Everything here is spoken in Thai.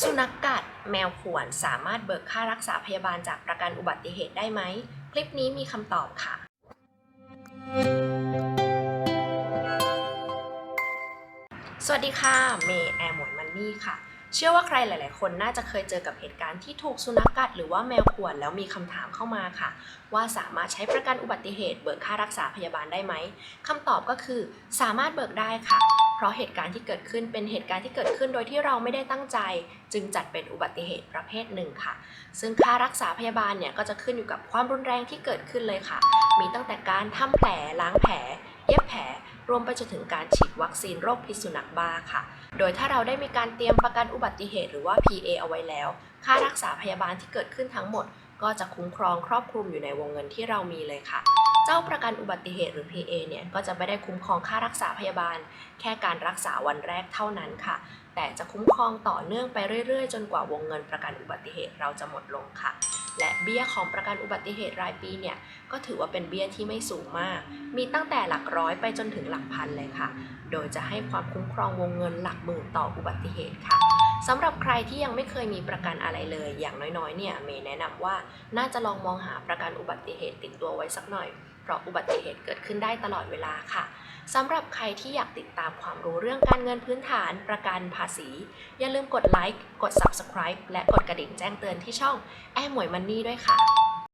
สุนัขกัดแมวข่วนสามารถเบิกค่ารักษาพยาบาลจากประกันอุบัติเหตุได้ไหม คลิปนี้มีคำตอบค่ะ สวัสดีค่ะ เมย์แอร์หมวยมันนี่ค่ะ เชื่อว่าใครหลาย ๆ คนน่าจะเคยเจอกับเหตุการณ์ที่ถูกสุนัขกัด หรือว่าแมวข่วนแล้วมีคำถามเข้ามาค่ะ ว่าสามารถใช้ประกันอุบัติเหตุ เบิกค่ารักษาพยาบาลได้ไหมคำตอบก็คือ สามารถเบิกได้ค่ะ เพราะเหตุการณ์ที่เกิดขึ้นเป็นเหตุการณ์ที่เกิดขึ้นโดยที่เราไม่ได้ตั้งใจ จึงจัดเป็นอุบัติเหตุประเภทหนึ่งค่ะ ซึ่งค่ารักษาพยาบาลเนี่ยก็จะขึ้นอยู่กับความรุนแรงที่เกิดขึ้นเลยค่ะ มีตั้งแต่การทำแผลล้างแผล รวมไปจนถึงการฉีดวัคซีนโรคพิษสุนัขบ้าค่ะ โดยถ้าเราได้มีการเตรียมประกันอุบัติเหตุหรือว่า PA เอาไว้แล้ว ค่ารักษาพยาบาลที่เกิดขึ้นทั้งหมด ก็จะคุ้มครองครอบคลุมอยู่ในวงเงินที่เรามีเลยค่ะ เจ้าประกันอุบัติเหตุหรือ PA เนี่ยก็จะไม่ได้คุ้มครองค่ารักษาพยาบาล แค่การรักษาวันแรกเท่านั้นค่ะ แต่จะคุ้มครองต่อเนื่องไปเรื่อยๆ จนกว่าวงเงินประกันอุบัติเหตุเราจะหมดลงค่ะ และเบี้ยของประกันอุบัติเหตุรายปีเนี่ยก็ถือว่าเป็นเบี้ยที่ไม่สูงมาก มีตั้งแต่หลักร้อยไปจนถึงหลักพันเลยค่ะ โดยจะให้ความคุ้มครองวงเงินหลักหมื่นต่ออุบัติเหตุค่ะสำหรับใครที่ยังไม่เคยมีประกันอะไรเลย อย่างน้อยๆ เนี่ยเมย์แนะนำว่าน่าจะลองมองหาประกันอุบัติเหตุติดตัวไว้สักหน่อย เพราะอุบัติเหตุเกิดขึ้นได้ตลอดเวลาค่ะ สำหรับใครที่อยากติดตามความรู้เรื่องการเงินพื้นฐานประกันภาษี อย่าลืมกดไลค์ กด Subscribe และกดกระดิ่งแจ้งเตือนที่ช่อง แอมหมวยมันนี่ด้วยค่ะ